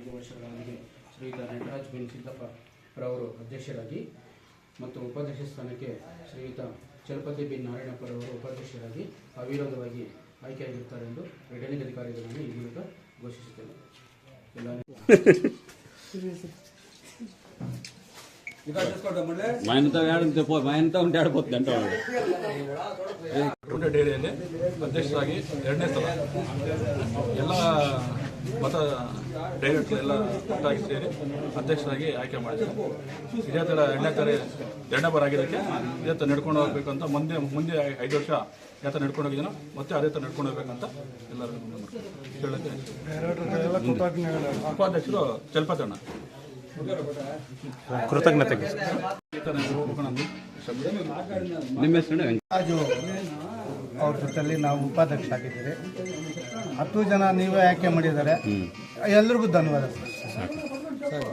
ಐದು ವರ್ಷಗಳ ಶ್ರೀಯುತ ನಟರಾಜ್ ಬಿನ್ ಸಿದ್ದಪ್ಪರವರು ಅಧ್ಯಕ್ಷರಾಗಿ ಮತ್ತು ಉಪಾಧ್ಯಕ್ಷ ಸ್ಥಾನಕ್ಕೆ ಶ್ರೀಯುತ ಚಲಪತಿ ಬಿನ್ ನಾರಾಯಣಪ್ಪರವರು ಉಪಾಧ್ಯಕ್ಷರಾಗಿ ಅವಿರೋಧವಾಗಿ ಆಯ್ಕೆಯಾಗಿರುತ್ತಾರೆ ಎಂದು ರಿಟರ್ನಿಂಗ್ ಅಧಿಕಾರಿಗಳನ್ನು ಈ ಮೂಲಕ ಘೋಷಿಸುತ್ತೇನೆ. ಡೇರಿಯಲ್ಲಿ ಅಧ್ಯಕ್ಷರಾಗಿ ಎರಡನೇ ಸಲ. ಎಲ್ಲ ಮತ ಡೈರೆಕ್ಟರ್ ಎಲ್ಲ ಒಟ್ಟಾಗಿ ಸೇರಿ ಅಧ್ಯಕ್ಷರಾಗಿ ಆಯ್ಕೆ ಮಾಡಿದ್ದಾರೆ ಇದೇ ಥರ ಎರಡನೇ ತಾರೆ ಎರಡನೇ ಬಾರ ಆಗಿದ್ದಕ್ಕೆ ಇದೇ ಥರ ನಡ್ಕೊಂಡು ಹೋಗ್ಬೇಕು ಅಂತ ಮುಂದೆ ಮುಂದೆ ಐದು ವರ್ಷ ಯಾವ ಥರ ನಡ್ಕೊಂಡು ಹೋಗಿದ್ದೀನೋ ಮತ್ತೆ ಅದೇ ಥರ ನಡ್ಕೊಂಡು ಹೋಗ್ಬೇಕಂತ ಎಲ್ಲರೂ ಹೇಳಕ್ಕೆ ಉಪಾಧ್ಯಕ್ಷರು ಚಲ್ಪತಣ್ಣ. ಕೃತಜ್ಞತೆ. ನಿಮ್ಮ ಹೆಸರು ಅವ್ರ ಜೊತೆಯಲ್ಲಿ ನಾವು ಉಪಾಧ್ಯಕ್ಷ ಆಗಿದ್ದೀರಿ ಹತ್ತು ಜನ ನೀವೇ ಆಯ್ಕೆ ಮಾಡಿದ್ದಾರೆ. ಎಲ್ರಿಗೂ ಧನ್ಯವಾದ. ಸರ್